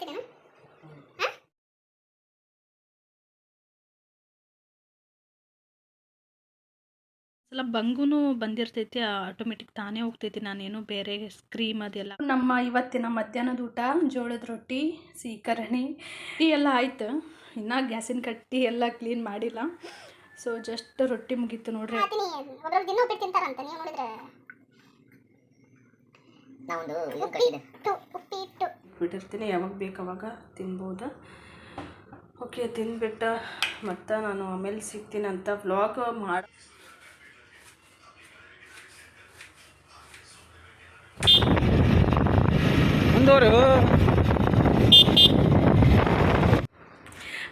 ಬರ್ತೀನಿ. ಸಲ ಬಂಗುನು ಬಂದಿರ್ತೈತಿ ಆಟೋಮೆಟಿಕ್ ತಾನೇ ಹೋಗ್ತೈತಿ. ನಾನೇನು ಬೇರೆ ಸ್ಕ್ರೀಮ್ ಅದೆಲ್ಲ. ನಮ್ಮ ಇವತ್ತಿನ ಮಧ್ಯಾಹ್ನದ ಊಟ ಜೋಳದ ರೊಟ್ಟಿ ಸೀಕರಣಿ ಟೀ ಎಲ್ಲ ಆಯ್ತು. ಇನ್ನೂ ಗ್ಯಾಸಿನ ಕಟ್ಟಿ ಎಲ್ಲ ಕ್ಲೀನ್ ಮಾಡಿಲ್ಲ. ಸೊ ಜಸ್ಟ್ ರೊಟ್ಟಿ ಮುಗೀತು ನೋಡ್ರಿ. ನಾವೊಂದು ಬಿಟ್ಟಿರ್ತೀನಿ. ಯಾವಾಗ ಬೇಕು ಅವಾಗ ತಿನ್ಬೋದು. ಓಕೆ ತಿಂದ್ಬಿಟ್ಟ ಮತ್ತು ನಾನು ಆಮೇಲೆ ಸಿಗ್ತೀನಂತ ವ್ಲಾಗ್ ಮಾಡಿ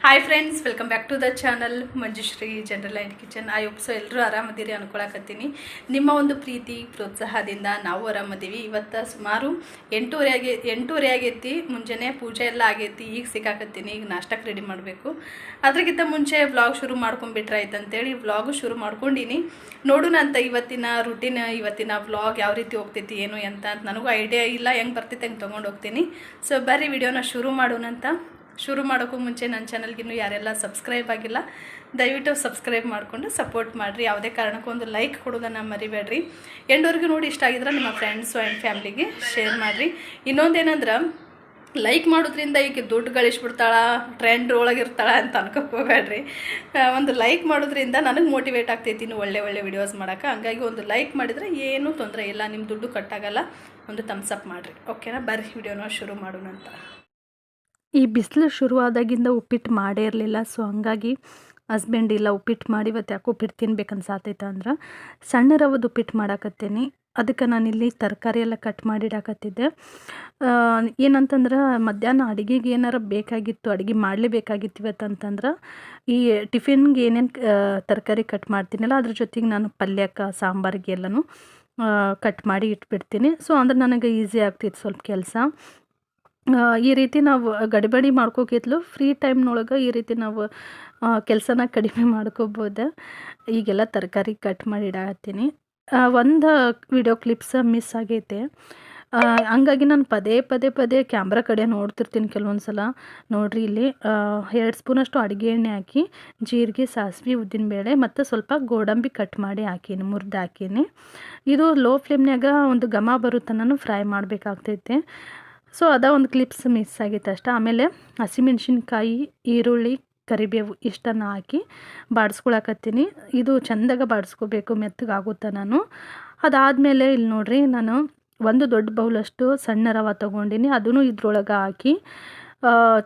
hi friends welcome back to the channel Manjushree general and kitchen I hope so ಎಲ್ಲರೂ ಆರಾಮದಿರಿ ಅನ್ಕೊಳಕತ್ತೀನಿ. ನಿಮ್ಮ ಒಂದು ಪ್ರೀತಿ, ಪ್ರೋತ್ಸಾಹದಿಂದ ನಾವು ಆರಾಮದೀವಿ. ಇವತ್ತು ಸುಮಾರು ಎಂಟೂವರೆ ಆಗಿ, ಎಂಟೂವರೆ ಆಗೈತಿ. ಮುಂಜಾನೆ ಪೂಜೆ ಎಲ್ಲ ಆಗೈತಿ. ಈಗ ಸಿಕ್ಕಾಕತ್ತೀನಿ. ಈಗ ನಾಷ್ಟಕ್ಕೆ ರೆಡಿ ಮಾಡಬೇಕು. ಅದಕ್ಕಿಂತ ಮುಂಚೆ ವ್ಲಾಗ್ ಶುರು ಮಾಡ್ಕೊಂಡ್ಬಿಟ್ರೆ ಆಯ್ತು ಅಂತೇಳಿ ವ್ಲಾಗು ಶುರು ಮಾಡ್ಕೊಂಡಿನಿ. ನೋಡೋಣ ಅಂತ ಇವತ್ತಿನ ರುಟೀನ್ ಇವತ್ತಿನ ವ್ಲಾಗ್ ಯಾವ ರೀತಿ ಹೋಗ್ತೈತಿ, ಏನು ಅಂತ. ನನಗೂ ಐಡಿಯಾ ಇಲ್ಲ. ಹೆಂಗೆ ಬರ್ತೈತೆ ಹಂಗೆ ತೊಗೊಂಡು ಹೋಗ್ತೀನಿ ಸೊ ಬರ್ರಿ ವಿಡಿಯೋನ ಶುರು ಮಾಡೋಣ ಅಂತ ಶುರು ಮಾಡೋಕ್ಕೂ ಮುಂಚೆ ನನ್ನ ಚಾನಲ್ಗಿನ್ನೂ ಯಾರೆಲ್ಲ ಸಬ್ಸ್ಕ್ರೈಬ್ ಆಗಿಲ್ಲ, ದಯವಿಟ್ಟು ಸಬ್ಸ್ಕ್ರೈಬ್ ಮಾಡಿಕೊಂಡು ಸಪೋರ್ಟ್ ಮಾಡಿರಿ. ಯಾವುದೇ ಕಾರಣಕ್ಕೂ ಒಂದು ಲೈಕ್ ಕೊಡೋದನ್ನು ಮರಿಬೇಡ್ರಿ. ಎಂಡೋರಿಗೂ ನೋಡಿ ಇಷ್ಟ ಆಗಿದ್ರೆ ನಿಮ್ಮ ಫ್ರೆಂಡ್ಸು ಆ್ಯಂಡ್ ಫ್ಯಾಮ್ಲಿಗೆ ಶೇರ್ ಮಾಡಿರಿ. ಇನ್ನೊಂದೇನಂದ್ರೆ ಲೈಕ್ ಮಾಡೋದ್ರಿಂದ ಈಗ ದುಡ್ಡು ಗಳಿಸ್ಬಿಡ್ತಾಳ ಟ್ರೆಂಡ್ ಒಳಗಿರ್ತಾಳೆ ಅಂತ ಅನ್ಕೋಬೇಡ್ರಿ ಒಂದು ಲೈಕ್ ಮಾಡೋದ್ರಿಂದ ನನಗೆ ಮೋಟಿವೇಟ್ ಆಗ್ತೈತಿ ಇನ್ನು ಒಳ್ಳೆ ಒಳ್ಳೆ ವಿಡಿಯೋಸ್ ಮಾಡೋಕೆ. ಹಂಗಾಗಿ ಒಂದು ಲೈಕ್ ಮಾಡಿದರೆ ಏನೂ ತೊಂದರೆ ಇಲ್ಲ ನಿಮ್ಮ ದುಡ್ಡು ಕಟ್ಟಾಗಲ್ಲ ಒಂದು ಥಮ್ಸ್ ಅಪ್ ಮಾಡಿರಿ. ಓಕೆನಾ ಬರ್ರಿ ವಿಡಿಯೋನ ಶುರು ಮಾಡೋಣ ಅಂತ ಈ ಬಿಸಿಲು ಶುರುವಾದಾಗಿಂದ ಉಪ್ಪಿಟ್ಟು ಮಾಡೇ ಇರಲಿಲ್ಲ. ಸೊ ಹಂಗಾಗಿ ಹಸ್ಬೆಂಡ್ ಇಲ್ಲ, ಉಪ್ಪಿಟ್ಟು ಮಾಡಿ ಇವತ್ತು ಯಾಕೆ ಉಪ್ಪಿಟ್ಟು ತಿನ್ಬೇಕನ್ಸಾತೈತೆ ಅಂದ್ರೆ, ಸಣ್ಣ ರವದ ಉಪ್ಪಿಟ್ಟು ಮಾಡಾಕತ್ತೀನಿ. ಅದಕ್ಕೆ ನಾನಿಲ್ಲಿ ತರಕಾರಿ ಎಲ್ಲ ಕಟ್ ಮಾಡಿಡಾಕತ್ತಿದ್ದೆ ಏನಂತಂದ್ರೆ, ಮಧ್ಯಾಹ್ನ ಅಡುಗೆಗೆ ಏನಾರ ಬೇಕಾಗಿತ್ತು, ಅಡುಗೆ ಮಾಡಲೇಬೇಕಾಗಿತ್ತು ಇವತ್ತಂತಂದ್ರೆ ಈ ಟಿಫಿನ್ಗೆ ಏನೇನು ತರಕಾರಿ ಕಟ್ ಮಾಡ್ತೀನಲ್ಲ, ಅದ್ರ ಜೊತೆಗೆ ನಾನು ಪಲ್ಯಕ್ಕೆ, ಸಾಂಬಾರಿಗೆ ಎಲ್ಲನೂ ಕಟ್ ಮಾಡಿ ಇಟ್ಬಿಡ್ತೀನಿ. ಸೊ ಅಂದ್ರೆ ನನಗೆ ಈಸಿ ಆಗ್ತಿತ್ತು ಸ್ವಲ್ಪ ಕೆಲಸ. ಈ ರೀತಿ ನಾವು ಗಡಿಬಡಿ ಮಾಡ್ಕೋಕಿತ್ಲು ಫ್ರೀ ಟೈಮ್ನೊಳಗೆ ಈ ರೀತಿ ನಾವು ಕೆಲಸನ ಕಡಿಮೆ ಮಾಡ್ಕೋಬೋದು. ಈಗೆಲ್ಲ ತರಕಾರಿ ಕಟ್ ಮಾಡಿ ಇಡಾಕತ್ತೀನಿ ಒಂದು ವಿಡಿಯೋ ಕ್ಲಿಪ್ಸ ಮಿಸ್ ಆಗೈತೆ. ಹಂಗಾಗಿ ನಾನು ಪದೇ ಪದೇ ಪದೇ ಕ್ಯಾಮ್ರಾ ಕಡೆ ನೋಡ್ತಿರ್ತೀನಿ ಕೆಲವೊಂದು ಸಲ ನೋಡ್ರಿ ಇಲ್ಲಿ ಎರಡು ಸ್ಪೂನಷ್ಟು ಅಡುಗೆ ಎಣ್ಣೆ ಹಾಕಿ, ಜೀರಿಗೆ, ಸಾಸಿವೆ ಉದ್ದಿನಬೇಳೆ ಮತ್ತು ಸ್ವಲ್ಪ ಗೋಡಂಬಿ ಕಟ್ ಮಾಡಿ ಹಾಕೀನಿ, ಮುರಿದು ಹಾಕೀನಿ. ಇದು ಲೋ ಫ್ಲೇಮ್ನ್ಯಾಗ ಒಂದು ಘಮ ಬರುತ್ತೆ ನಾನು ಫ್ರೈ ಮಾಡಬೇಕಾಗ್ತೈತೆ. ಸೊ ಅದ ಒಂದು ಕ್ಲಿಪ್ಸ್ ಮಿಸ್ ಆಗಿತ್ತು ಅಷ್ಟೇ. ಆಮೇಲೆ ಹಸಿಮೆಣ್ಸಿನ್ಕಾಯಿ ಈರುಳ್ಳಿ, ಕರಿಬೇವು ಇಷ್ಟನ್ನು ಹಾಕಿ ಬಾಡಿಸ್ಕೊಳಕತ್ತೀನಿ. ಇದು ಚೆಂದಾಗ ಬಾಡಿಸ್ಕೋಬೇಕು, ಮೆತ್ತಗಾಗುತ್ತೆ ನಾನು. ಅದಾದಮೇಲೆ ಇಲ್ಲಿ ನೋಡ್ರಿ, ನಾನು ಒಂದು ದೊಡ್ಡ ಬೌಲಷ್ಟು ಸಣ್ಣ ರವೆ ತೊಗೊಂಡಿನಿ. ಅದನ್ನು ಇದ್ರೊಳಗೆ ಹಾಕಿ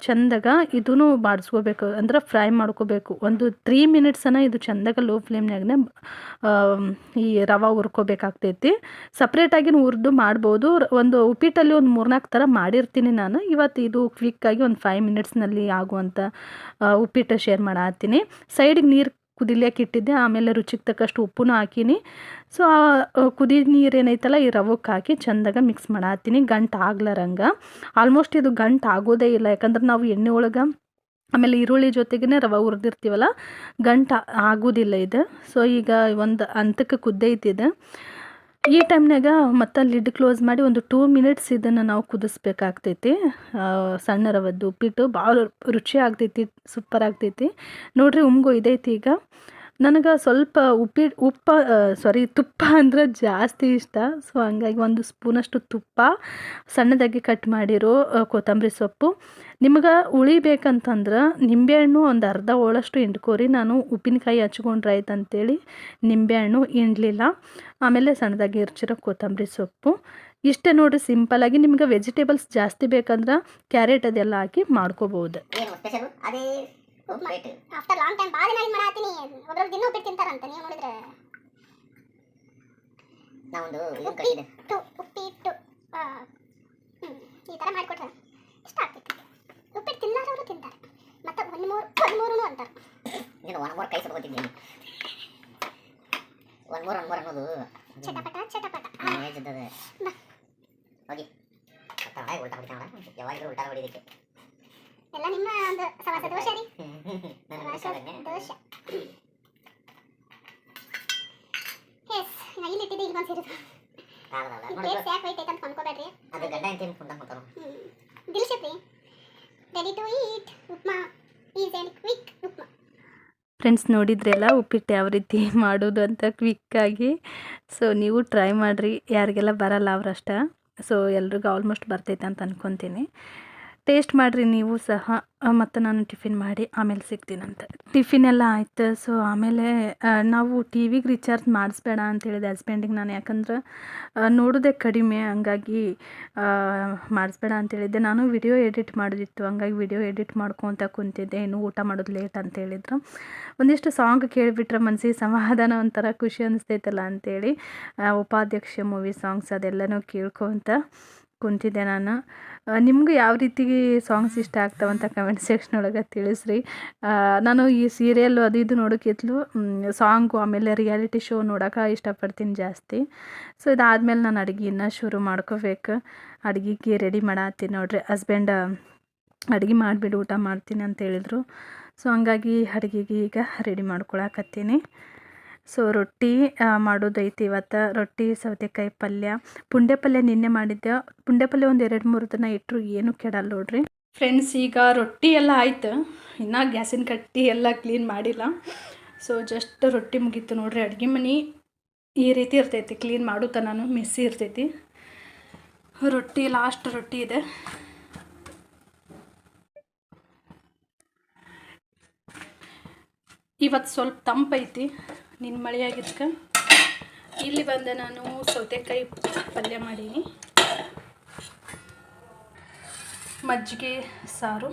ಚಂದಾಗ ಇದೂ ಬಾಡಿಸ್ಕೋಬೇಕು, ಅಂದ್ರೆ ಫ್ರೈ ಮಾಡ್ಕೋಬೇಕು. ಒಂದು ತ್ರೀ ಮಿನಿಟ್ಸನ ಇದು ಚಂದಾಗ ಲೋ ಫ್ಲೇಮ್ನಾಗನೇ ಈ ರವೆ ಹುರ್ಕೋಬೇಕಾಗ್ತೈತಿ. ಸಪ್ರೇಟಾಗಿ ಹುರಿದು ಮಾಡ್ಬೋದು. ಒಂದು ಉಪ್ಪಿಟ್ಟಲ್ಲಿ ಒಂದು ಮೂರ್ನಾಲ್ಕು ಥರ ಮಾಡಿರ್ತೀನಿ ನಾನು. ಇವತ್ತು ಇದು ಕ್ವಿಕ್ಕಾಗಿ ಒಂದು ಫೈವ್ ಮಿನಿಟ್ಸ್ನಲ್ಲಿ ಆಗುವಂಥ ಉಪ್ಪಿಟ್ಟು ಶೇರ್ ಮಾಡತ್ತೀನಿ. ಸೈಡಿಗೆ ನೀರು ಕುದಿಲಿಕ್ಕೆ ಇಟ್ಟಿದ್ದೆ, ಆಮೇಲೆ ರುಚಿಗೆ ತಕ್ಕಷ್ಟು ಉಪ್ಪು ಹಾಕೀನಿ. ಸೊ ಕುದಿ ನೀರು ಏನೈತಲ್ಲ, ಈ ರವಕ್ಕೆ ಹಾಕಿ ಚಂದಾಗ ಮಿಕ್ಸ್ ಮಾಡತ್ತೀನಿ. ಗಂಟು ಆಗ್ಲಾರಂಗ ಆಲ್ಮೋಸ್ಟ್ ಇದು ಗಂಟು ಆಗೋದೇ ಇಲ್ಲ, ಯಾಕಂದ್ರೆ ನಾವು ಎಣ್ಣೆ ಒಳಗೆ, ಆಮೇಲೆ ಈರುಳ್ಳಿ ಜೊತೆಗೇ ರವೆ ಹುರಿದಿರ್ತೀವಲ್ಲ, ಗಂಟು ಆಗೋದಿಲ್ಲ ಇದು. ಸೊ ಈಗ ಒಂದು ಹಂತಕ್ಕೆ ಕುದ್ದೈತಿದೆ ಈ ಟೈಮ್ನಾಗ ಮತ್ತೆ ಲಿಡ್ ಕ್ಲೋಸ್ ಮಾಡಿ ಒಂದು ಟೂ ಮಿನಿಟ್ಸ್ ಇದನ್ನು ನಾವು ಕುದಿಸ್ಬೇಕಾಗ್ತೈತಿ. ಸಣ್ಣ ರವದ್ದು ಉಪ್ಪಿಟ್ಟು. ಭಾಳ ರುಚಿ ಆಗ್ತೈತಿ ಸೂಪರ್ ಆಗ್ತೈತಿ ನೋಡ್ರಿ, ಉಮ್ಗು ಇದೈತಿ ಈಗ. ನನಗೆ ಸ್ವಲ್ಪ ಉಪ್ಪಿ ಉಪ್ಪ ಸಾರಿ ತುಪ್ಪ ಅಂದ್ರೆ ಜಾಸ್ತಿ ಇಷ್ಟ. ಸೊ ಹಂಗಾಗಿ ಒಂದು ಸ್ಪೂನಷ್ಟು ತುಪ್ಪ, ಸಣ್ಣದಾಗಿ ಕಟ್ ಮಾಡಿರೋ ಕೊತ್ತಂಬರಿ ಸೊಪ್ಪು. ನಿಮ್ಗೆ ಉಳಿಬೇಕಂತಂದ್ರೆ ನಿಂಬೆಹಣ್ಣು ಒಂದು ಅರ್ಧ ಓಳಷ್ಟು ಹಿಂಡ್ಕೋರಿ. ನಾನು ಉಪ್ಪಿನಕಾಯಿ ಹಚ್ಕೊಂಡ್ರೆ ಆಯ್ತು ಅಂತೇಳಿ ನಿಂಬೆಹಣ್ಣು ಹಿಂಡಲಿಲ್ಲ. ಆಮೇಲೆ ಸಣ್ಣದಾಗಿ ಇರ್ಚಿರೋ ಕೊತ್ತಂಬರಿ ಸೊಪ್ಪು. ಇಷ್ಟೇ ನೋಡಿರಿ ಸಿಂಪಲ್ಲಾಗಿ ನಿಮ್ಗೆ ವೆಜಿಟೇಬಲ್ಸ್ ಜಾಸ್ತಿ ಬೇಕಂದ್ರೆ ಕ್ಯಾರೆಟ್ ಅದೆಲ್ಲ ಹಾಕಿ ಮಾಡ್ಕೋಬಹುದು ಉಪ್ಪಿಟ್ಟು ಆಫ್ಟರ್ ಲಾಂಗ್ ಟೈಮ್ ಭಾಳ ದಿನ ಆಗಿ ಮಾಡತ್ತೀನಿ ಒಬ್ರೊಬ್ರು ದಿನ ಉಪ್ಪಿಟ್ಟು ತಿಂತಾರಂತ ನೀವು ನೋಡಿದ್ರೆ ನಾವೊಂದು ಇದನ್ನ ಕಟ್ಟಿದೆ. ಉಪ್ಪಿಟ್ಟು ಉಪ್ಪಿಟ್ಟು ಈ ಥರ ಮಾಡಿಕೊಟ್ರೆ ಇಷ್ಟ ಆಗ್ತೈತಿ ಉಪ್ಪಿಟ್ಟು ತಿನ್ನೋರವರು ತಿಂತಾರೆ. ಮತ್ತು ಒಂದು ಮೂರು ಒಂದು ಮೂರು ಅಂತಾರೆ. ನೀನು ಒನ್ ಮೂರು ಕೈ ಸುಟ್ಕೊತಿದ್ದೀನಿ ಒನ್ ಮೂರು ಒನ್ ಮೂರು ಅನ್ನೋದು ಚಟಪಟ ಚಟಪಟ. ಏಜ್ ಇದ್ದದೆ ಇಟ್ಟಿದ್ದೆ ಇಲ್ಲಿ ಬಂದು ಕಾಲದಲ್ಲ ಪ್ಲೇಸ್ ಯಾಕೆ ವೈಟ್ ಐತೆ ಅಂತ ಅನ್ಕೋಬೇಡ್ರಿ. ಅದು ಗಡ್ಡ ಅಂತ ಕುಂತ ಕುಂತಾನು ಹ್ಞೂ ದಿಲ್ಶತ್ ರೀ. Ready to eat upma. Is and quick upma. Friends ನೋಡಿದ್ರೆಲ್ಲ ಉಪ್ಪಿಟ್ಟು ಯಾವ ರೀತಿ ಮಾಡೋದು ಅಂತ ಕ್ವಿಕ್ಕಾಗಿ ಸೊ ನೀವು ಟ್ರೈ ಮಾಡಿರಿ. ಯಾರಿಗೆಲ್ಲ ಬರಲ್ಲ ಅವರಷ್ಟ. ಸೊ ಎಲ್ರಿಗೂ ಆಲ್ಮೋಸ್ಟ್ ಬರ್ತೈತೆ ಅಂತ ಅನ್ಕೊತೀನಿ. ಟೇಸ್ಟ್ ಮಾಡಿರಿ ನೀವು ಸಹ. ಮತ್ತು ನಾನು ಟಿಫಿನ್ ಮಾಡಿ ಆಮೇಲೆ ಸಿಗ್ತೀನಂತೆ ಟಿಫಿನ್ ಎಲ್ಲ ಆಯ್ತು. ಸೊ ಆಮೇಲೆ ನಾವು ಟಿ ವಿಗೆ ರಿಚಾರ್ಜ್ ಮಾಡಿಸ್ಬೇಡ ಅಂತ ಹೇಳಿದೆ ಹಸ್ಬೆಂಡಿಗೆ ನಾನು. ಯಾಕಂದ್ರೆ ನೋಡೋದೆ ಕಡಿಮೆ. ಹಂಗಾಗಿ ಮಾಡಿಸ್ಬೇಡ ಅಂತ ಹೇಳಿದ್ದೆ. ನಾನು ವಿಡಿಯೋ ಎಡಿಟ್ ಮಾಡೋದಿತ್ತು. ಹಂಗಾಗಿ ವಿಡಿಯೋ ಎಡಿಟ್ ಮಾಡ್ಕೊತ ಕುಂತಿದ್ದೆ. ಇನ್ನು ಊಟ ಮಾಡೋದು ಲೇಟ್ ಅಂತ ಹೇಳಿದ್ರು. ಒಂದಿಷ್ಟು ಸಾಂಗ್ ಕೇಳಿಬಿಟ್ರೆ ಮನಸ್ಸಿಗೆ ಸಮಾಧಾನ ಒಂಥರ ಖುಷಿ ಅನಿಸ್ತೈತಲ್ಲ ಅಂತೇಳಿ ಉಪಾಧ್ಯಕ್ಷ ಮೂವಿ ಸಾಂಗ್ಸ್ ಅದೆಲ್ಲನೂ ಕೇಳ್ಕೊತ ಕುಂತಿದ್ದೆ ನಾನು. ನಿಮ್ಗೆ ಯಾವ ರೀತಿ ಸಾಂಗ್ಸ್ ಇಷ್ಟ ಆಗ್ತಾವಂತ ಕಮೆಂಟ್ ಸೆಕ್ಷನ್ ಒಳಗೆ ತಿಳಿಸ್ರಿ. ನಾನು ಈ ಸೀರಿಯಲ್ ಅದು ಇದು ನೋಡೋಕ್ಕಿತ್ಲು ಸಾಂಗು ಆಮೇಲೆ ರಿಯಾಲಿಟಿ ಶೋ ನೋಡೋಕೆ ಇಷ್ಟಪಡ್ತೀನಿ ಜಾಸ್ತಿ. ಸೊ ಇದಾದ್ಮೇಲೆ ನಾನು ಅಡುಗೆನ ಶುರು ಮಾಡ್ಕೋಬೇಕು. ಅಡುಗೆಗೆ ರೆಡಿ ಮಾಡತ್ತೀನಿ ನೋಡ್ರಿ. ಹಸ್ಬೆಂಡ್ ಅಡುಗೆ ಮಾಡಿಬಿಡು, ಊಟ ಮಾಡ್ತೀನಿ ಅಂತ ಹೇಳಿದರು. ಸೊ ಹಂಗಾಗಿ ಅಡುಗೆಗೆ ಈಗ ರೆಡಿ ಮಾಡ್ಕೊಳಕತ್ತೀನಿ. ಸೊ ರೊಟ್ಟಿ ಮಾಡೋದೈತಿ ಇವತ್ತು. ರೊಟ್ಟಿ, ಸೌತೆಕಾಯಿ ಪಲ್ಯ. ಪುಂಡೆ ಪಲ್ಯ ನಿನ್ನೆ ಮಾಡಿದ್ದೆ. ಪುಂಡೆ ಪಲ್ಯ ಒಂದು ಎರಡು ಮೂರು ದಿನ ಇಟ್ಟರು ಏನು ಕೆಡಲ್ಲ ನೋಡ್ರಿ. ಫ್ರೆಂಡ್ಸ್ ಈಗ ರೊಟ್ಟಿ ಎಲ್ಲ ಆಯ್ತು. ಇನ್ನು ಗ್ಯಾಸಿನ ಕಟ್ಟಿ ಎಲ್ಲ ಕ್ಲೀನ್ ಮಾಡಿಲ್ಲ. ಸೊ ಜಸ್ಟ್ ರೊಟ್ಟಿ ಮುಗೀತು ನೋಡ್ರಿ. ಅಡುಗೆ ಮನೆ ಈ ರೀತಿ ಇರ್ತೈತಿ. ಕ್ಲೀನ್ ಮಾಡೋ ನಾನು ಮಿಸ್ಸಿ ಇರ್ತೈತಿ. ರೊಟ್ಟಿ ಲಾಸ್ಟ್ ರೊಟ್ಟಿ ಇದೆ. ಇವತ್ತು ಸ್ವಲ್ಪ ತಂಪೈತಿ ನಿನ್ನ ಮಳೆಯಾಗಿದ್ಕ? ಇಲ್ಲಿ ಬಂದೆ ನಾನು ಸೌತೆಕಾಯಿ ಪಲ್ಯ ಮಾಡೀನಿ. ಮಜ್ಜಿಗೆ, ಸಾರು.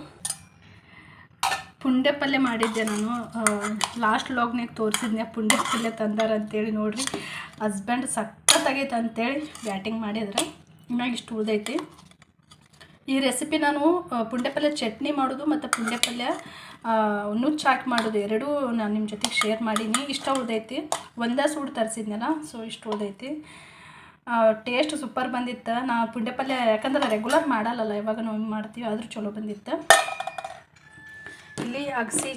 ಪುಂಡೆ ಪಲ್ಯ ಮಾಡಿದ್ದೆ ನಾನು. ಲಾಸ್ಟ್ ಲಾಗ್ನಾಗ ತೋರಿಸಿದ್ನೆ ಪುಂಡೆ ಪಲ್ಯ ತಂದಾರಂತೇಳಿ ನೋಡಿರಿ ನೋಡ್ರಿ. ಹಸ್ಬೆಂಡ್ ಸಖತ್ತಾಗೈತೆ ಅಂತೇಳಿ ಬ್ಯಾಟಿಂಗ್ ಮಾಡಿದ್ರೆ. ಇನ್ನಾಗ ಇಷ್ಟು ಉಳ್ದೈತಿ? ಈ ರೆಸಿಪಿ ನಾನು ಪುಂಡೆ ಪಲ್ಯ ಚಟ್ನಿ ಮಾಡೋದು ಮತ್ತು ಪುಂಡೆ ಪಲ್ಯ ನುಚ್ಚು ಹಾಕಿ ಮಾಡೋದು. ಎರಡೂ ನಾನು ನಿಮ್ಮ ಜೊತೆಗೆ ಶೇರ್ ಮಾಡೀನಿ. ಇಷ್ಟ ಉಳ್ದೈತಿ. ಒಂದೇ ಸೂಡು ತರಿಸಿದ್ನಲ್ಲ ಸೊ ಇಷ್ಟು ಉಳ್ದೈತಿ. ಟೇಸ್ಟ್ ಸೂಪರ್ ಬಂದಿತ್ತು. ನಾ ಪುಂಡೆ ಪಲ್ಯ ಯಾಕಂದ್ರೆ ರೆಗ್ಯುಲರ್ ಮಾಡಲ್ಲಲ್ಲ, ಇವಾಗ ನಾವು ಮಾಡ್ತೀವಿ, ಆದರೂ ಚಲೋ ಬಂದಿತ್ತು. ಇಲ್ಲಿ ಅಗಸಿ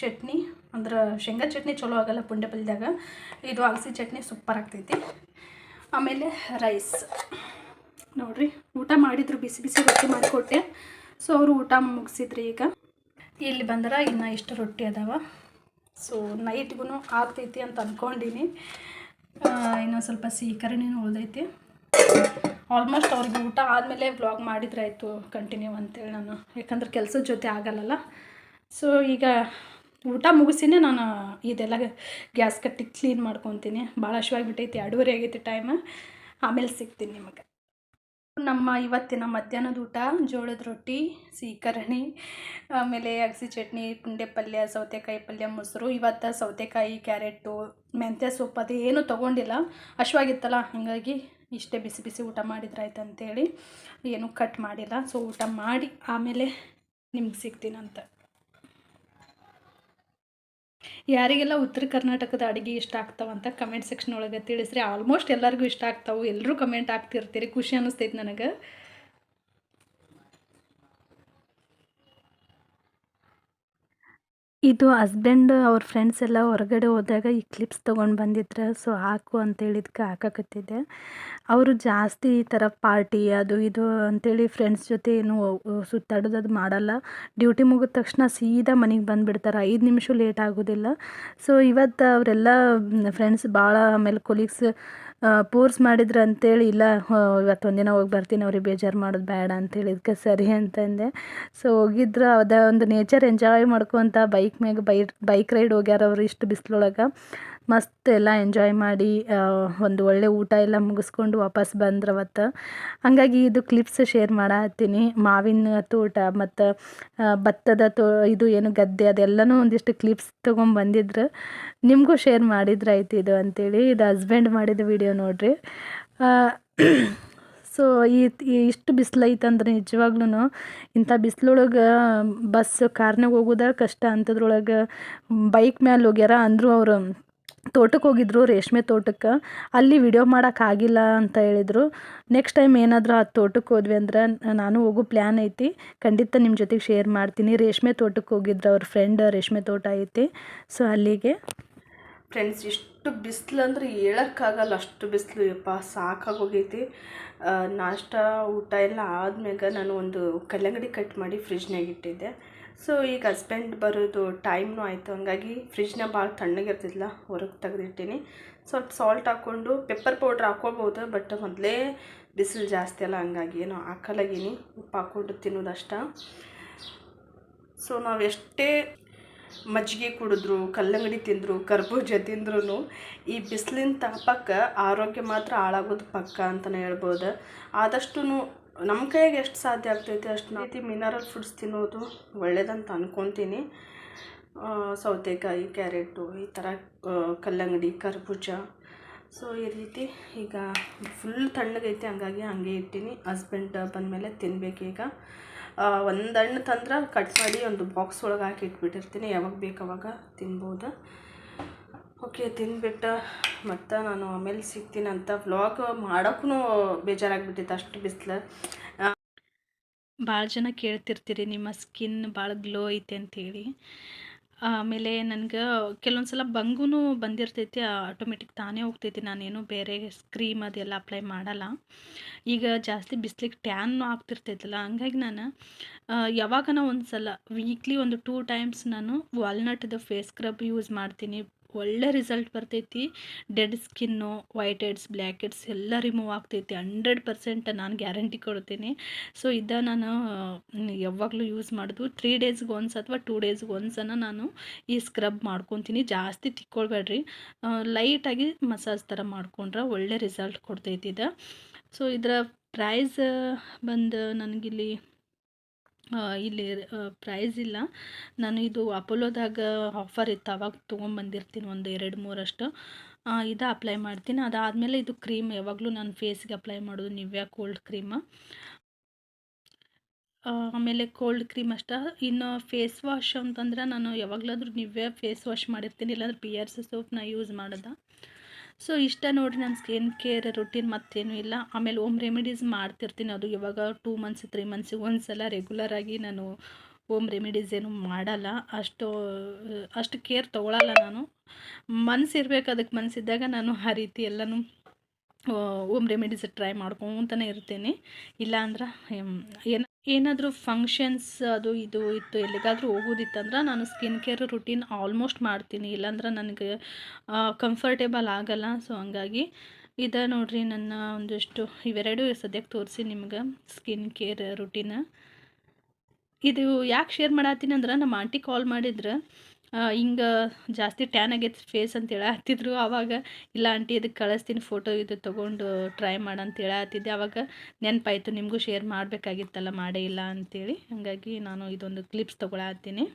ಚಟ್ನಿ, ಅಂದ್ರೆ ಶೇಂಗಾ ಚಟ್ನಿ ಚಲೋ ಆಗಲ್ಲ ಪುಂಡೆ ಪಲ್ಯದಾಗ ಇದು ಅಗಸಿ ಚಟ್ನಿ ಸೂಪರ್ ಆಗ್ತೈತಿ. ಆಮೇಲೆ ರೈಸ್ ನೋಡ್ರಿ, ಊಟ ಮಾಡಿದ್ರು, ಬಿಸಿ ಬಿಸಿ ರೊಟ್ಟಿ ಮಾಡಿಕೊಟ್ಟೆ. ಸೊ ಅವರು ಊಟ ಮುಗಿಸಿದ್ರಿ ಈಗ. ಇಲ್ಲಿ ಬಂದ್ರೆ ಇನ್ನು ಇಷ್ಟು ರೊಟ್ಟಿ ಅದಾವ. ಸೊ ನೈಟ್ಗೂ ಆಗ್ತೈತಿ ಅಂತ ಅಂದ್ಕೊಂಡಿನಿ ಇನ್ನೊಂದು ಸ್ವಲ್ಪ ಸೀಕರಣೆನೂ ಉಳ್ದೈತಿ. ಆಲ್ಮೋಸ್ಟ್ ಅವ್ರಿಗೆ ಊಟ ಆದಮೇಲೆ ವ್ಲಾಗ್ ಆಯಿತು ಕಂಟಿನ್ಯೂ ಅಂತೇಳಿ ನಾನು. ಯಾಕಂದ್ರೆ ಕೆಲಸದ ಜೊತೆ ಆಗಲ್ಲಲ್ಲ. ಸೊ ಈಗ ಊಟ ಮುಗಿಸಿನೇ ನಾನು ಇದೆಲ್ಲ ಗ್ಯಾಸ್ ಕಟ್ಟಿ ಕ್ಲೀನ್ ಮಾಡ್ಕೊತೀನಿ. ಭಾಳ ಹಶ್ವಾಗಿಬಿಟ್ಟೈತಿ ಎರಡೂವರೆ ಆಗೈತಿ ಟೈಮ್ ಆಮೇಲೆ ಸಿಗ್ತೀನಿ ನಿಮಗೆ. ನಮ್ಮ ಇವತ್ತಿನ ಮಧ್ಯಾಹ್ನದ ಊಟ, ಜೋಳದ ರೊಟ್ಟಿ, ಸೀಕರಣಿ, ಆಮೇಲೆ ಅಗಸಿ ಚಟ್ನಿ, ಪುಂಡೆ ಪಲ್ಯ, ಸೌತೆಕಾಯಿ ಪಲ್ಯ, ಮೊಸರು. ಇವತ್ತು ಸೌತೆಕಾಯಿ, ಕ್ಯಾರೆಟು, ಮೆಂತ್ಯ ಸೊಪ್ಪು ಅದು ಏನೂ ತೊಗೊಂಡಿಲ್ಲ. ಹಶ್ವಾಗಿತ್ತಲ್ಲ ಹಾಗಾಗಿ ಇಷ್ಟೇ ಬಿಸಿ ಬಿಸಿ ಊಟ ಮಾಡಿದ್ರಾಯ್ತು ಅಂತೇಳಿ ಏನೂ ಕಟ್ ಮಾಡಿಲ್ಲ. ಸೊ ಊಟ ಮಾಡಿ ಆಮೇಲೆ ನಿಮ್ಗೆ ಸಿಗ್ತೀನಂತ. ಯಾರಿಗೆಲ್ಲ ಉತ್ತರ ಕರ್ನಾಟಕದ ಅಡುಗೆ ಇಷ್ಟ ಆಗ್ತಾವ ಅಂತ ಕಮೆಂಟ್ ಸೆಕ್ಷನ್ ಒಳಗೆ ತಿಳಿಸ್ರಿ. ಆಲ್ಮೋಸ್ಟ್ ಎಲ್ಲರಿಗೂ ಇಷ್ಟ ಆಗ್ತಾವೆ. ಎಲ್ಲರೂ ಕಮೆಂಟ್ ಆಗ್ತಿರ್ತೀರಿ ಖುಷಿ ಅನ್ನಿಸ್ತೈತೆ ನನಗೆ. ಇದು ಹಸ್ಬೆಂಡ್ ಅವ್ರ ಫ್ರೆಂಡ್ಸ್ ಎಲ್ಲ ಹೊರಗಡೆ ಹೋದಾಗ ಈ ಕ್ಲಿಪ್ಸ್ ತೊಗೊಂಡು ಬಂದಿದ್ರು ಸೊ ಹಾಕು ಅಂತೇಳಿದ್ಕೆ ಹಾಕಕತ್ತಿದ್ದೆ. ಅವರು ಜಾಸ್ತಿ ಈ ಥರ ಪಾರ್ಟಿ ಅದು ಇದು ಅಂತೇಳಿ ಫ್ರೆಂಡ್ಸ್ ಜೊತೆ ಏನು ಸುತ್ತಾಡೋದು ಅದು ಮಾಡಲ್ಲ. ಡ್ಯೂಟಿ ಮುಗಿದ ತಕ್ಷಣ ಸೀದಾ ಮನೆಗೆ ಬಂದುಬಿಡ್ತಾರೆ. ಐದು ನಿಮಿಷ ಲೇಟ್ ಆಗೋದಿಲ್ಲ. ಸೊ ಇವತ್ತು ಅವರೆಲ್ಲ ಫ್ರೆಂಡ್ಸ್ ಭಾಳ ಆಮೇಲೆ ಕೊಲೀಗ್ಸ್ ಪೋರ್ಸ್ ಮಾಡಿದ್ರು ಅಂತೇಳಿ, ಇಲ್ಲ ಇವತ್ತು ಒಂದಿನ ಹೋಗಿ ಬರ್ತೀನಿ, ಅವ್ರಿಗೆ ಬೇಜಾರು ಮಾಡೋದು ಬೇಡ ಅಂತೇಳಿ ಇದಕ್ಕೆ ಸರಿ ಅಂತಂದೆ. ಸೊ ಹೋಗಿದ್ರು, ಅದ ಒಂದು ನೇಚರ್ ಎಂಜಾಯ್ ಮಾಡ್ಕೊತ ಬೈಕ್ ಮ್ಯಾಗ ಬೈ ಬೈಕ್ ರೈಡ್ ಹೋಗ್ಯಾರ ಅವರು ಇಷ್ಟು ಬಿಸಿಲೊಳಗೆ. ಮಸ್ತ್ ಎಲ್ಲ ಎಂಜಾಯ್ ಮಾಡಿ ಒಂದು ಒಳ್ಳೆ ಊಟ ಎಲ್ಲ ಮುಗಿಸ್ಕೊಂಡು ವಾಪಸ್ ಬಂದ್ರೆ ಅವತ್ತು. ಹಾಗಾಗಿ ಇದು ಕ್ಲಿಪ್ಸ್ ಶೇರ್ ಮಾಡತ್ತೀನಿ. ಮಾವಿನ ತೋಟ ಮತ್ತು ಭತ್ತದ ತೋ, ಇದು ಏನು ಗದ್ದೆ ಅದೆಲ್ಲನೂ ಒಂದಿಷ್ಟು ಕ್ಲಿಪ್ಸ್ ತೊಗೊಂಡು ಬಂದಿದ್ರು ನಿಮಗೂ ಶೇರ್ ಮಾಡಿದ್ರಾಯ್ತು ಇದು ಅಂತೇಳಿ ಇದು ಹಸ್ಬೆಂಡ್ ಮಾಡಿದ ವಿಡಿಯೋ ನೋಡ್ರಿ. ಸೊ ಈ ಇಷ್ಟು ಬಿಸಿಲು ಐತಂದ್ರೆ ನಿಜವಾಗ್ಲೂ ಇಂಥ ಬಿಸಿಲೊಳಗೆ ಬಸ್ ಕಾರ್ನಾಗ ಹೋಗೋದ ಕಷ್ಟ ಅಂಥದ್ರೊಳಗೆ ಬೈಕ್ ಮ್ಯಾಲೆ ಹೋಗ್ಯಾರ ಅಂದರೂ ಅವರು ತೋಟಕ್ಕೆ ಹೋಗಿದ್ರು ರೇಷ್ಮೆ ತೋಟಕ್ಕೆ. ಅಲ್ಲಿ ವಿಡಿಯೋ ಮಾಡೋಕ್ಕಾಗಿಲ್ಲ ಅಂತ ಹೇಳಿದರು. ನೆಕ್ಸ್ಟ್ ಟೈಮ್ ಏನಾದರೂ ಆ ತೋಟಕ್ಕೆ ಹೋದ್ವಿ ಅಂದ್ರೆ ನಾನು ಹೋಗೋ ಪ್ಲ್ಯಾನ್ ಐತಿ. ಖಂಡಿತ ನಿಮ್ಮ ಜೊತೆಗೆ ಶೇರ್ ಮಾಡ್ತೀನಿ. ರೇಷ್ಮೆ ತೋಟಕ್ಕೆ ಹೋಗಿದ್ರು ಅವ್ರ ಫ್ರೆಂಡ್ ರೇಷ್ಮೆ ತೋಟ ಐತಿ. ಸೊ ಅಲ್ಲಿಗೆ ಫ್ರೆಂಡ್ಸ್, ಇಷ್ಟು ಬಿಸಿಲು ಅಂದ್ರೆ ಹೇಳೋಕ್ಕಾಗಲ್ಲ. ಅಷ್ಟು ಬಿಸಿಲು, ಯಪ್ಪಾ, ಸಾಕಾಗೋಗೈತಿ. ನಾಷ್ಟಾ, ಊಟ ಎಲ್ಲ ಆದ್ಮ್ಯಾಗ ನಾನು ಒಂದು ಕಲ್ಲಂಗಡಿ ಕಟ್ ಮಾಡಿ ಫ್ರಿಜ್ನಾಗ ಇಟ್ಟಿದ್ದೆ. ಸೊ ಈಗ ಹಸ್ಬೆಂಡ್ ಬರೋದು ಟೈಮ್ನೂ ಆಯಿತು. ಹಂಗಾಗಿ ಫ್ರಿಜ್ನ ಭಾಳ ತಣ್ಣಗಿರ್ತಿದ್ಲ ಹೊರಗೆ ತೆಗೆದಿಟ್ಟಿನಿ. ಸ್ವಲ್ಪ ಸಾಲ್ಟ್ ಹಾಕ್ಕೊಂಡು ಪೆಪ್ಪರ್ ಪೌಡ್ರ್ ಹಾಕ್ಕೋಬೋದು ಬಟ್ ಮೊದಲೇ ಬಿಸಿಲು ಜಾಸ್ತಿ ಅಲ್ಲ, ಹಂಗಾಗಿ ಏನು ಹಾಕಲಾಗೀನಿ. ಉಪ್ಪು ಹಾಕ್ಕೊಂಡು ತಿನ್ನೋದಷ್ಟ. ಸೊ ನಾವು ಎಷ್ಟೇ ಮಜ್ಜಿಗೆ ಕುಡಿದ್ರು, ಕಲ್ಲಂಗಡಿ ತಿಂದರು, ಕರ್ಬೂಜ ತಿಂದ್ರೂ ಈ ಬಿಸಿಲಿನ ತಾಪಕ್ಕೆ ಆರೋಗ್ಯ ಮಾತ್ರ ಹಾಳಾಗೋದು ಪಕ್ಕ ಅಂತಲೇ ಹೇಳ್ಬೋದು. ಆದಷ್ಟು ನಮ್ಮ ಕೈಯಾಗೆ ಎಷ್ಟು ಸಾಧ್ಯ ಆಗ್ತೈತೆ ಅಷ್ಟು ರೀತಿ ಮಿನರಲ್ ಫುಡ್ಸ್ ತಿನ್ನೋದು ಒಳ್ಳೇದಂತ ಅಂದ್ಕೊತೀನಿ ಸೌತೆಕಾಯಿ, ಕ್ಯಾರೆಟು ಈ ಥರ ಕಲ್ಲಂಗಡಿ, ಕರ್ಬೂಜ ಸೊ ಈ ರೀತಿ ಈಗ ಫುಲ್ ತಣ್ಣಗೈತೆ, ಹಂಗಾಗಿ ಹಂಗೆ ಇಟ್ಟೀನಿ. ಹಸ್ಬೆಂಡ್ ಬಂದಮೇಲೆ ತಿನ್ನಬೇಕೀಗ ಒಂದು ಹಣ್ಣು ತಂದ್ರೆ ಕಟ್ ಮಾಡಿ ಒಂದು ಬಾಕ್ಸ್ ಒಳಗೆ ಹಾಕಿ ಇಟ್ಬಿಟ್ಟಿರ್ತೀನಿ. ಯಾವಾಗ ಬೇಕು ಅವಾಗ ತಿನ್ಬೋದು. ಓಕೆ ತಿನ್ಬಿಟ್ಟು ಮತ್ತು ನಾನು ಆಮೇಲೆ ಸಿಗ್ತೀನಿ ಅಂತ ವ್ಲಾಗ್ ಮಾಡೋಕ್ಕೂ ಬೇಜಾರಾಗ್ಬಿಟ್ಟಿತ್ತು ಅಷ್ಟು ಬಿಸಿಲು. ಭಾಳ ಜನ ಕೇಳ್ತಿರ್ತೀರಿ, ನಿಮ್ಮ ಸ್ಕಿನ್ ಭಾಳ ಗ್ಲೋ ಐತೆ ಅಂತೇಳಿ. ಆಮೇಲೆ ನನಗೆ ಕೆಲವೊಂದು ಸಲ ಬಂಗೂ ಬಂದಿರ್ತೈತಿ ಆಟೋಮೆಟಿಕ್ ತಾನೇ ಹೋಗ್ತೈತಿ. ನಾನೇನು ಬೇರೆ ಸ್ಕ್ರೀಮ್ ಅದೆಲ್ಲ ಅಪ್ಲೈ ಮಾಡಲ್ಲ. ಈಗ ಜಾಸ್ತಿ ಬಿಸ್ಲಿಗೆ ಟ್ಯಾನ್ ಆಗ್ತಿರ್ತೈತಲ್ಲ, ಹಂಗಾಗಿ ನಾನು ಯಾವಾಗನ ಒಂದು ಸಲ ವೀಕ್ಲಿ ಒಂದು ಟೂ ಟೈಮ್ಸ್ ನಾನು ವಾಲ್ನಟ್ದು ಫೇಸ್ ಸ್ಕ್ರಬ್ ಯೂಸ್ ಮಾಡ್ತೀನಿ. ಒಳ್ಳೆ ರಿಸಲ್ಟ್ ಬರ್ತೈತಿ. Dead skin white heads black heads ಎಲ್ಲ ರಿಮೂವ್ ಆಗ್ತೈತಿ. ಹಂಡ್ರೆಡ್ ಪರ್ಸೆಂಟ್ ನಾನು ಗ್ಯಾರಂಟಿ ಕೊಡ್ತೀನಿ. ಸೊ ಇದ ನಾನು ಯಾವಾಗಲೂ ಯೂಸ್ ಮಾಡೋದು. ತ್ರೀ ಡೇಸ್ಗೆ ಒನ್ಸ್ ಅಥವಾ ಟೂ ಡೇಸ್ಗೆ ಒನ್ಸನ ನಾನು ಈ ಸ್ಕ್ರಬ್ ಮಾಡ್ಕೊತೀನಿ. ಜಾಸ್ತಿ ತಿಕ್ಕೊಳ್ಬೇಡ್ರಿ. ಲೈಟಾಗಿ ಮಸಾಜ್ ಥರ ಮಾಡ್ಕೊಂಡ್ರೆ ಒಳ್ಳೆ ರಿಸಲ್ಟ್ ಕೊಡ್ತೈತಿ ಇದು. ಸೊ ಇದರ ಪ್ರೈಸ್ ಬಂದು ನನಗಿಲ್ಲಿ ಇಲ್ಲಿ ಪ್ರೈಸ್ ಇಲ್ಲ. ನಾನು ಇದು ಅಪೋಲೋದಾಗ ಆಫರ್ ಇತ್ತು, ಅವಾಗ ತೊಗೊಂಬಂದಿರ್ತೀನಿ ಒಂದು ಎರಡು ಮೂರಷ್ಟು. ಇದು ಅಪ್ಲೈ ಮಾಡ್ತೀನಿ. ಅದಾದಮೇಲೆ ಇದು ಕ್ರೀಮ್ ಯಾವಾಗಲೂ ನಾನು ಫೇಸ್ಗೆ ಅಪ್ಲೈ ಮಾಡೋದು ನಿವ್ಯಾ ಕೋಲ್ಡ್ ಕ್ರೀಮ ಆಮೇಲೆ ಕೋಲ್ಡ್ ಕ್ರೀಮ್ ಅಷ್ಟ. ಇನ್ನು ಫೇಸ್ ವಾಶ್ ಅಂತಂದ್ರೆ ನಾನು ಯಾವಾಗಲಾದ್ರೂ ನಿವ್ಯಾ ಫೇಸ್ ವಾಶ್ ಮಾಡಿರ್ತೀನಿ. ಇಲ್ಲಾಂದ್ರೆ ಪಿ ಆರ್ ಸಿ ಸೋಪ್ನ ಯೂಸ್ ಮಾಡೋದ. ಸೊ ಇಷ್ಟ ನೋಡಿ ನನ್ನ ಸ್ಕಿನ್ ಕೇರ್ ರುಟೀನ್ ಮತ್ತೇನು ಇಲ್ಲ. ಆಮೇಲೆ ಓಮ್ ರೆಮಿಡೀಸ್ ಮಾಡ್ತಿರ್ತೀನಿ ಅದು ಇವಾಗ ಟೂ ಮಂತ್ಸ್ ತ್ರೀ ಮಂತ್ಸಿಗೆ ಒಂದು ಸಲ ರೆಗ್ಯುಲರಾಗಿ ನಾನು ಓಮ್ ರೆಮಿಡೀಸ್ ಏನು ಮಾಡಲ್ಲ. ಅಷ್ಟು ಅಷ್ಟು ಕೇರ್ ತೊಗೊಳಲ್ಲ ನಾನು. ಮನ್ಸು ಇರಬೇಕು, ಅದಕ್ಕೆ ಮನಸ್ಸಿದ್ದಾಗ ನಾನು ಆ ರೀತಿ ಎಲ್ಲನೂ ಓಮ್ ರೆಮಿಡೀಸ್ ಟ್ರೈ ಮಾಡ್ಕೊತಾನೆ ಇರ್ತೀನಿ. ಇಲ್ಲ ಅಂದ್ರೆ ಏನು ಏನಾದರೂ ಫಂಕ್ಷನ್ಸ್ ಅದು ಇದು ಇತ್ತು, ಎಲ್ಲಿಗಾದರೂ ಹೋಗೋದಿತ್ತಂದ್ರೆ ನಾನು ಸ್ಕಿನ್ ಕೇರ್ ರುಟೀನ್ ಆಲ್ಮೋಸ್ಟ್ ಮಾಡ್ತೀನಿ. ಇಲ್ಲಾಂದ್ರೆ ನನಗೆ ಕಂಫರ್ಟೇಬಲ್ ಆಗಲ್ಲ. ಸೊ ಹಂಗಾಗಿ ಇದು ನೋಡ್ರಿ ನನ್ನ ಒಂದಿಷ್ಟು, ಇವೆರಡು ಸದ್ಯಕ್ಕೆ ತೋರಿಸಿ ನಿಮ್ಗೆ ಸ್ಕಿನ್ ಕೇರ್ ರುಟೀನ್ ಇದು ಯಾಕೆ ಶೇರ್ ಮಾಡತ್ತೀನಿ ಅಂದ್ರೆ ನಮ್ಮ ಆಂಟಿ ಕಾಲ್ ಮಾಡಿದ್ರು. ಹಿಂಗೆ ಜಾಸ್ತಿ ಟ್ಯಾನ್ ಆಗೈತೆ ಫೇಸ್ ಅಂತ ಹೇಳತ್ತಿದ್ರು ಆವಾಗ ಇಲ್ಲ ಆಂಟಿ ಇದಕ್ಕೆ ಕಳಿಸ್ತೀನಿ ಫೋಟೋ ಇದು ತೊಗೊಂಡು ಟ್ರೈ ಮಾಡಂತ ಹೇಳತ್ತಿದ್ದೆ ಆವಾಗ ನೆನಪಾಯಿತು, ನಿಮಗೂ ಶೇರ್ ಮಾಡಬೇಕಾಗಿತ್ತಲ್ಲ, ಮಾಡೇ ಇಲ್ಲ ಅಂತೇಳಿ ಹಾಗಾಗಿ ನಾನು ಇದೊಂದು ಕ್ಲಿಪ್ಸ್ ತೊಗೊಳತ್ತೀನಿ.